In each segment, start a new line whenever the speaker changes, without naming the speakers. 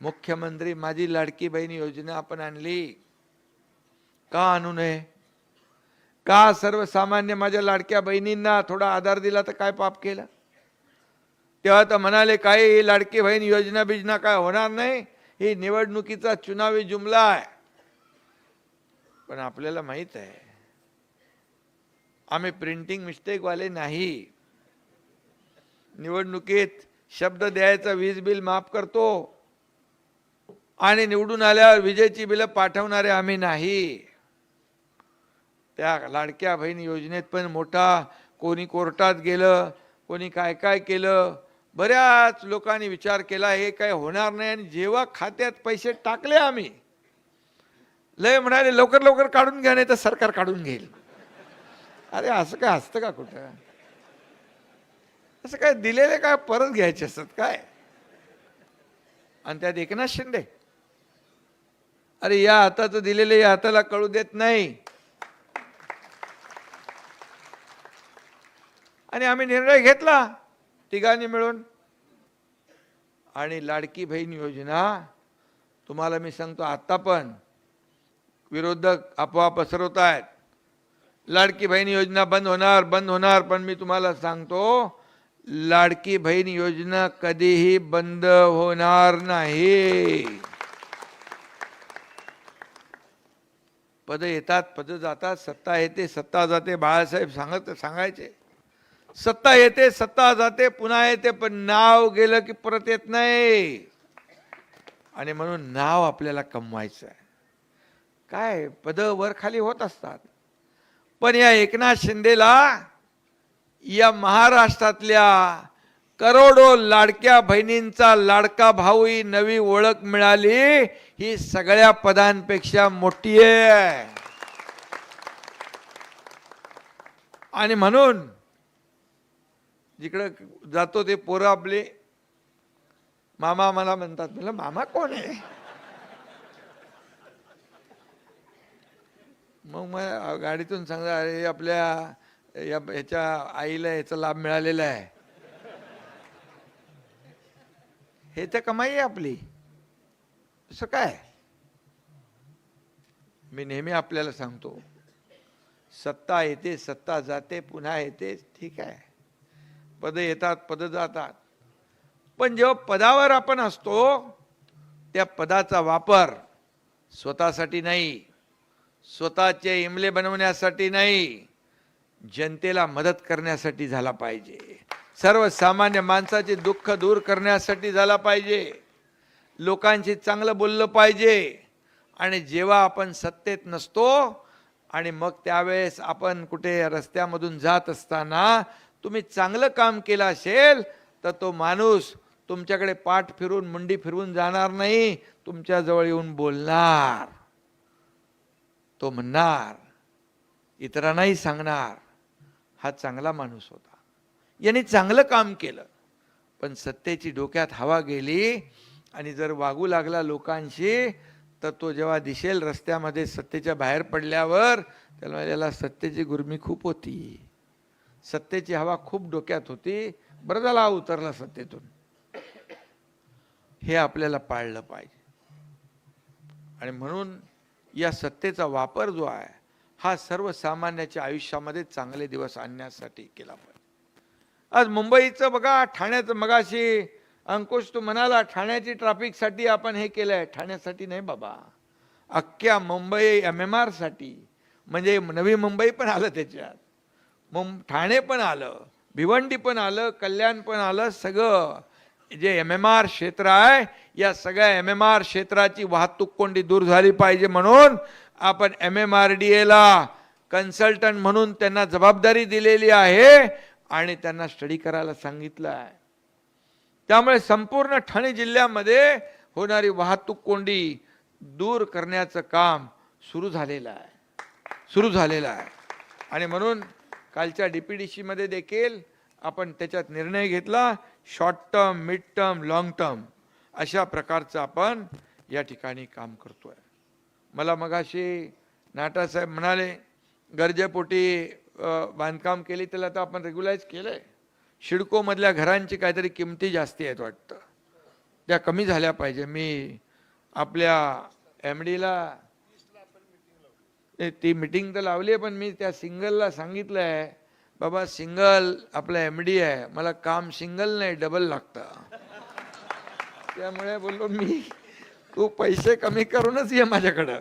मुख्यमंत्री माझी लाडकी बहीण योजना आपण आणली. का आणू नये? का सर्वसामान्य माझ्या लाडक्या बहिणींना थोडा आधार दिला तर काय पाप केलं? तेव्हा तर म्हणाले काय ही लाडकी बहीण योजना बिजना काय होणार नाही? ही निवडणुकीचा चुनावी जुमला आहे. पण आपल्याला माहीत आहे आम्ही प्रिंटिंग मिस्टेकवाले नाही. निवडणुकीत शब्द द्यायचा वीज बिल माफ करतो. आणि निवडून आल्यावर विजेची बिलं पाठवणारे आम्ही नाही. त्या लाडक्या बहीण योजनेत पण मोठा कोणी कोर्टात गेलं कोणी काय काय केलं बऱ्याच लोकांनी विचार केला हे काय होणार नाही आणि जेव्हा खात्यात पैसे टाकले आम्ही लय म्हणाले लवकर लवकर काढून घ्या नाही तर सरकार काढून घेईल. अरे असं काय असतं का कुठं? असं काय दिलेले काय परत घ्यायचे असतात काय? आणि त्यात एकनाथ शिंदे अरे या हाताचं दिलेले या हाताला कळू देत नाही. आणि आम्ही निर्णय घेतला तिघांनी मिळून. आणि लाडकी बहीण योजना तुम्हाला मी सांगतो आता पण विरोधक अफवा पसरवत आहेत. लाडकी बहीण योजना बंद होणार बंद होणार पण मी तुम्हाला सांगतो लाडकी बहीण योजना कधीही बंद होणार नाही. पद येतात पद जातात सत्ता येते सत्ता जाते बाळासाहेब सांगत सांगायचे. सत्ता येते सत्ता जाते पुन्हा येते पण नाव गेलं की परत येत नाही. आणि म्हणून नाव आपल्याला कमवायचं आहे काय? पद वर खाली होत असतात. पण या एकनाथ शिंदेला या महाराष्ट्रातल्या करोडो लाडक्या बहिणींचा लाडका भाऊही नवी ओळख मिळाली. ही सगळ्या पदांपेक्षा मोठी आहे. आणि म्हणून जिकडं जातो ते पोरं आपले मामा मला म्हणतात म्हणलं मामा कोण आहे? मग मग गाडीतून सांगा अरे आपल्या या ह्याच्या आईला याचा लाभ मिळालेला आहे. हे तर कमाई आहे आपली. असं काय? मी नेहमी आपल्याला सांगतो सत्ता येते सत्ता जाते पुन्हा येते ठीक आहे. पद येतात पद जातात. पण जेव्हा पदावर आपण असतो त्या पदाचा वापर स्वतःसाठी नाही स्वतःचे इमले बनवण्यासाठी नाही जनतेला मदत करण्यासाठी झाला पाहिजे. सर्वसामान्य माणसाचे दुःख दूर करण्यासाठी झाला पाहिजे. लोकांशी चांगलं बोललं पाहिजे. आणि जेव्हा आपण सत्तेत नसतो आणि मग त्यावेळेस आपण कुठे रस्त्यामधून जात असताना तुम्ही चांगलं काम केलं असेल तर तो माणूस तुमच्याकडे पाठ फिरून मुंडी फिरून जाणार नाही. तुमच्याजवळ येऊन बोलणार. तो म्हणणार इतरांनाही सांगणार. हा चांगला माणूस होता. यांनी चांगलं काम केलं. पण सत्तेची डोक्यात हवा गेली आणि जर वागू लागला लोकांशी तर तो जेव्हा दिसेल रस्त्यामध्ये सत्तेच्या बाहेर पडल्यावर त्याला त्याला सत्तेची गुरमी खूप होती. सत्तेची हवा खूप डोक्यात होती. बरं झाला उतरला सत्तेतून. हे आपल्याला पाळलं पाहिजे. आणि म्हणून या सत्तेचा वापर जो आहे हा सर्वसामान्याच्या आयुष्यामध्ये चांगले दिवस आणण्यासाठी केला पाहिजे. आज मुंबईचं बघा ठाण्याचं मगाशी अंकुश तू म्हणाला ठाण्याची ट्रॅफिकसाठी आपण हे केलं आहे ठाण्यासाठी नाही बाबा. अख्ख्या मुंबई एम एम आरसाठी म्हणजे नवी मुंबई पण आलं त्याच्यात. मुं ठाणे पण आलं भिवंडी पण आलं कल्याण पण आलं सगळं. जे एम एम आर क्षेत्र आहे या सगळ्या एम एम आर क्षेत्राची वाहतूक कोंडी दूर झाली पाहिजे म्हणून आपण एम एम आर डी एला कन्सल्टंट म्हणून त्यांना जबाबदारी दिलेली आहे आणि त्यांना स्टडी करायला सांगितलं आहे. त्यामुळे संपूर्ण ठाणे जिल्ह्यामध्ये होणारी वाहतूक कोंडी दूर करण्याचं काम सुरू झालेलं आहे. सुरू झालेलं आहे. आणि म्हणून कालच्या डी पी डी सीमध्ये देखील आपण त्याच्यात निर्णय घेतला short term mid term long term अशा प्रकारचं आपण या ठिकाणी काम करतोय. मला मगाशी नाटासाहेब म्हणाले गरजेपोटी बांधकाम केली त्याला तर आपण रेग्युलाइज आहे शिडकोमधल्या घरांची काहीतरी किमती जास्ती आहेत वाटतं. त्या कमी झाल्या पाहिजे. मी आपल्या एम डीला ती मिटिंग तर लावली आहे पण मी त्या सिंगलला सांगितलं आहे बाबा सिंगल आपला एम डी आहे. मला काम सिंगल नाही डबल लागतं. त्यामुळे बोललो मी तू पैसे कमी करूनच ये माझ्याकडं.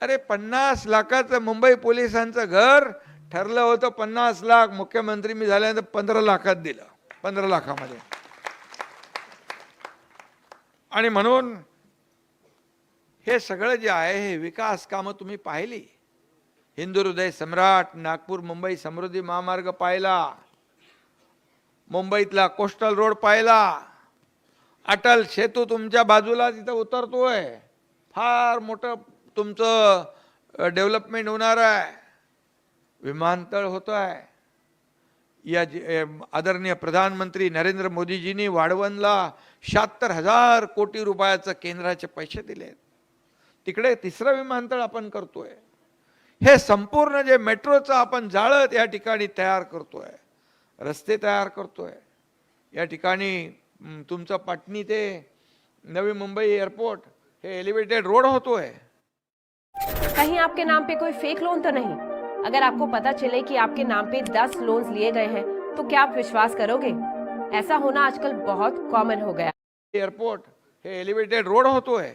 अरे पन्नास लाखाचं मुंबई पोलिसांचं घर ठरलं होतं पन्नास लाख मुख्यमंत्री मी झाल्यानंतर पंधरा लाखात दिलं. पंधरा लाखामध्ये. आणि म्हणून हे सगळं जे आहे हे विकास कामं तुम्ही पाहिली. हिंदू हृदय सम्राट नागपूर मुंबई समृद्धी महामार्ग पाहिला. मुंबईतला कोस्टल रोड पाहिला. अटल सेतू तुमच्या बाजूला तिथं उतरतोय. फार मोठं तुमचं डेव्हलपमेंट होणार आहे. विमानतळ होतो आहे. या आदरणीय प्रधानमंत्री नरेंद्र मोदीजींनी वाढवणला शहात्तर हजार कोटी रुपयाचं केंद्राचे पैसे दिलेत तिकडे तिसरं विमानतळ आपण करतोय. हे संपूर्ण जे मेट्रोचं आपण जाळत या ठिकाणी तयार करतोय रस्ते तयार करतोय या ठिकाणी तुमचं पाटणी ते नवी मुंबई एअरपोर्ट हे एलिव्हेटेड रोड होतोय.
कहीं आपके नाम पे कोई फेक लोन तो नहीं? अगर आपको पता चले कि आपके नाम पे 10 लोन्स लिए गए हैं तो क्या आप विश्वास करोगे? ऐसा होना आजकल बहुत कॉमन हो गया।
एअरपोर्ट हे एलिव्हेटेड रोड होतोय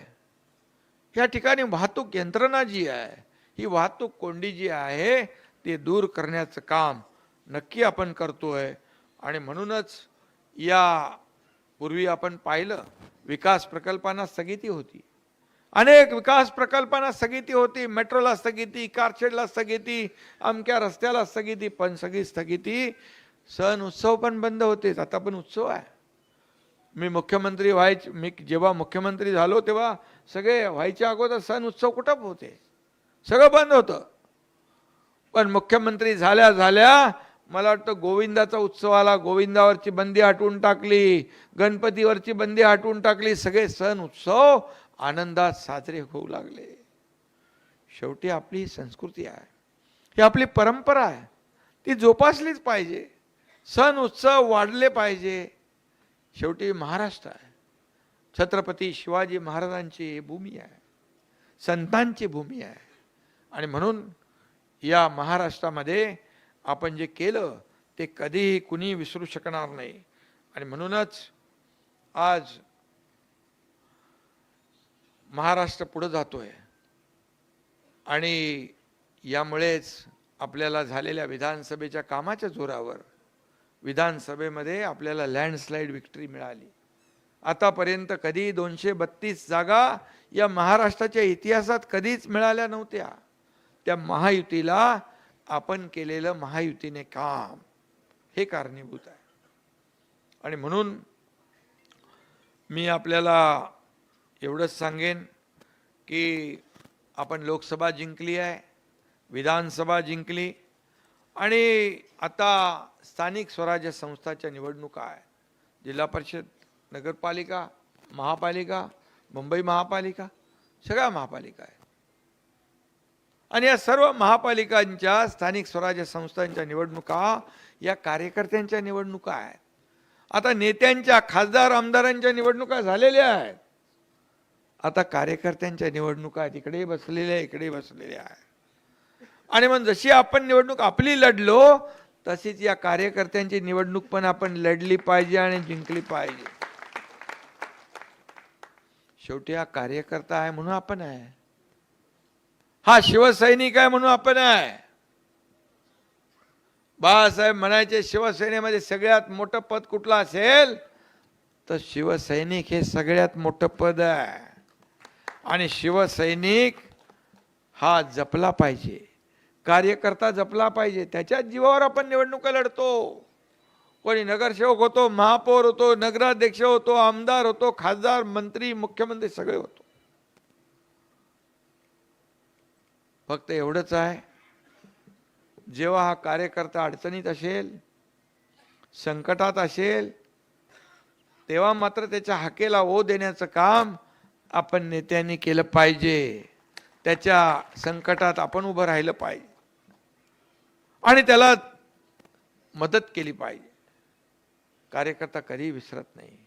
या ठिकाणी वाहतूक यंत्रणा जी आहे ही वाहतूक कोंडी जी आहे ते दूर करण्याचं काम नक्की आपण करतोय आणि म्हणूनच या पूर्वी आपण पाहिलं विकास प्रकल्पांना स्थगिती होती. अनेक विकास प्रकल्पांना स्थगिती होती मेट्रोला स्थगिती कारशेडला स्थगिती अमक्या रस्त्याला स्थगिती पण सगळी स्थगिती सण उत्सव पण बंद होतेच. आता पण उत्सव आहे. मी मुख्यमंत्री व्हायचे मी जेव्हा मुख्यमंत्री झालो तेव्हा सगळे व्हायच्या अगोदर सण उत्सव कुठं होते सगळं बंद होतं. पण मुख्यमंत्री झाल्या झाल्या मला वाटतं गोविंदाचा उत्सव आला. गोविंदावरची बंदी हटवून टाकली गणपतीवरची बंदी हटवून टाकली. सगळे सण उत्सव आनंदात साजरे होऊ लागले. शेवटी आपली संस्कृती आहे. ही आपली परंपरा आहे. ती जोपासलीच पाहिजे. सण उत्सव वाढले पाहिजे. शेवटी महाराष्ट्र आहे. छत्रपती शिवाजी महाराजांची ही भूमी आहे. संतांची भूमी आहे. आणि म्हणून या महाराष्ट्रामध्ये आपण जे केलं ते कधीही कुणी विसरू शकणार नाही. आणि म्हणूनच आज महाराष्ट्र पुढं जातो आहे आणि यामुळेच आपल्याला झालेल्या विधानसभेच्या कामाच्या जोरावर विधानसभेमध्ये आपल्याला लँडस्लाईड विक्ट्री मिळाली. आतापर्यंत कधी दोनशे बत्तीस जागा या महाराष्ट्राच्या इतिहासात कधीच मिळाल्या नव्हत्या. त्या महायुतीला आपण केलेलं महायुतीने काम हे कारणीभूत आहे. आणि म्हणून मी आपल्याला एवढंच सांगेन की आपण लोकसभा जिंकली आहे विधानसभा जिंकली आणि आता स्थानिक स्वराज्य संस्थाच्या निवडणुका आहे जिल्हा परिषद नगरपालिका महापालिका मुंबई महापालिका सगळ्या महापालिका आहे आणि या सर्व महापालिकांच्या स्थानिक स्वराज्य संस्थांच्या निवडणुका या कार्यकर्त्यांच्या निवडणुका आहेत. आता नेत्यांच्या खासदार आमदारांच्या निवडणुका झालेल्या आहेत. आता कार्यकर्त्यांच्या निवडणुका तिकडे बसलेल्या इकडे बसलेल्या आहे आणि मग जशी आपण निवडणूक आपली लढलो तशीच या कार्यकर्त्यांची निवडणूक पण आपण लढली पाहिजे आणि जिंकली पाहिजे. शेवटी हा कार्यकर्ता आहे म्हणून आपण आहे. हा शिवसैनिक आहे म्हणून आपण आहे. बाळासाहेब म्हणायचे शिवसेनेमध्ये सगळ्यात मोठं पद कुठलं असेल? तर शिवसैनिक हे सगळ्यात मोठं पद आहे. आणि शिवसैनिक हा जपला पाहिजे. कार्यकर्ता जपला पाहिजे. त्याच्याच जीवावर आपण निवडणुका लढतो. कोणी नगरसेवक होतो महापौर होतो नगराध्यक्ष होतो आमदार होतो खासदार मंत्री मुख्यमंत्री सगळे होतो. फक्त एवढंच आहे. जेव्हा हा कार्यकर्ता अडचणीत असेल संकटात असेल तेव्हा मात्र त्याच्या हाकेला ओ देण्याचं काम आपण नेत्यांनी केलं पाहिजे. त्याच्या संकटात आपण उभं राहिलं पाहिजे. आणि त्याला मदत केली पाहिजे. कार्यकर्ता कधी विसरत नाही.